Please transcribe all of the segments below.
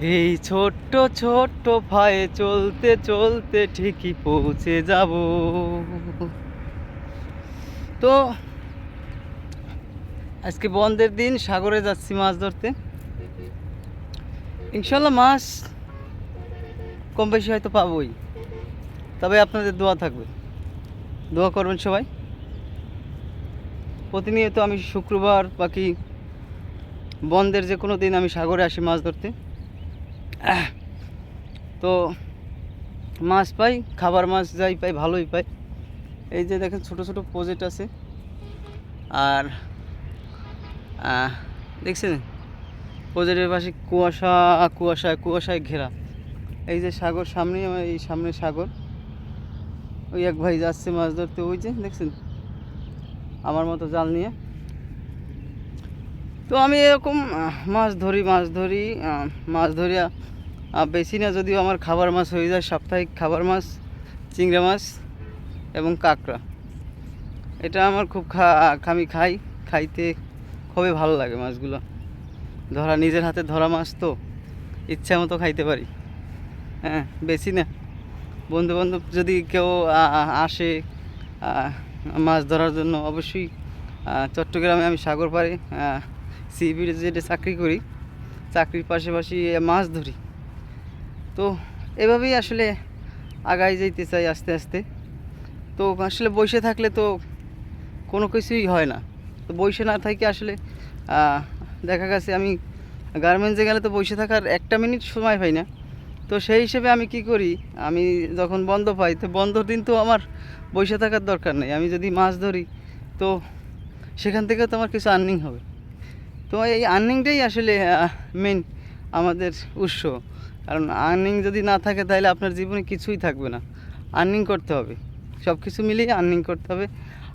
এই ছোট্ট ছোট্ট পায়ে চলতে চলতে ঠিকই পৌঁছে যাব। তো, আজকে বন্ধের দিন, সাগরে যাচ্ছি মাছ ধরতে। ইনশাল্লাহ মাছ কম বেশি হয়তো পাবোই। তবে আপনাদের দোয়া থাকবে। দোয়া করবেন সবাই। প্রতিনিয়ত আমি শুক্রবার বাকি বন্ধের যে কোনো দিন আমি সাগরে আসি মাছ ধরতে। তো মাছ পাই, খাবার মাছ যাই পাই, ভালোই পাই। এই যে দেখেন ছোট ছোট প্রজেক্ট আছে। আর দেখছেন? প্রজেক্টের পাশে কুয়াশা কুয়াশায় কুয়াশায় ঘেরা। এই যে সাগর সামনে এই সামনে সাগর। ওই এক ভাই যাচ্ছে মাছ ধরতে, ওই যে দেখছেন? আমার মতো জাল নিয়ে। তো আমি এরকম মাছ ধরি মাছ ধরি মাছ ধরিয়া বেশি না, যদিও আমার খাবার মাছ হয়ে যায়, সাপ্তাহিক খাবার মাছ, চিংড়া মাছ এবং কাঁকড়া। এটা আমার খুব খা আমি খাই, খাইতে খুবই ভালো লাগে মাছগুলো। ধরা, নিজের হাতে ধরা মাছ তো, ইচ্ছা মতো খাইতে পারি। হ্যাঁ বেশি না। বন্ধু বান্ধব যদি কেউ আসে মাছ ধরার জন্য, অবশ্যই চট্টগ্রামে আমি সাগর পাড়ে সি যেটা চাকরি করি, চাকরির পাশাপাশি মাছ ধরি। তো এভাবেই আসলে আগাই যেতে চাই আস্তে আস্তে। তো আসলে বসে থাকলে তো কোনো কিছুই হয় না। তো বসে না থাকি আসলে দেখা গেছে আমি গার্মেন্টসে গেলে তো বসে থাকার একটা মিনিট সময় পাই না। তো সেই হিসেবে আমি কি করি, আমি যখন বন্ধ পাই, তো বন্ধর দিন তো আমার বসে থাকার দরকার নেই। আমি যদি মাছ ধরি, তো সেখান থেকে তো আমার কিছু আর্নিং হবে। তো এই আর্নিংটাই আসলে মেন আমাদের উৎস। কারণ আর্নিং যদি না থাকে, তাহলে আপনার জীবনে কিছুই থাকবে না। আর্নিং করতে হবে। সব কিছু মিলিয়ে আর্নিং করতে হবে।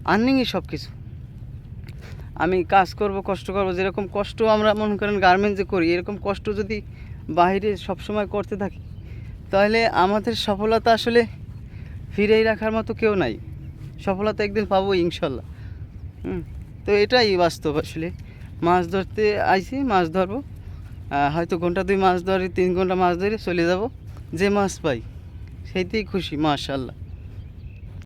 আর্নিংই সব কিছু আমি কাজ করব, কষ্ট করব, যেরকম কষ্ট আমরা মনে করেন গার্মেন্টসে করি, এরকম কষ্ট যদি বাইরে সবসময় করতে থাকি, তাহলে আমাদের সফলতা আসলে ফিরেই রাখার মতো কেউ নাই। সফলতা একদিন পাবো ইনশাল্লাহ। হুম, তো এটাই বাস্তব আসলে। মাছ ধরতে আইছি, মাছ ধরবো। হয়তো ঘণ্টা দুই মাছ ধরি, তিন ঘণ্টা মাছ ধরে, চলে যাব। যে মাছ পাই, সেইতেই খুশি, মাশাল্লাহ।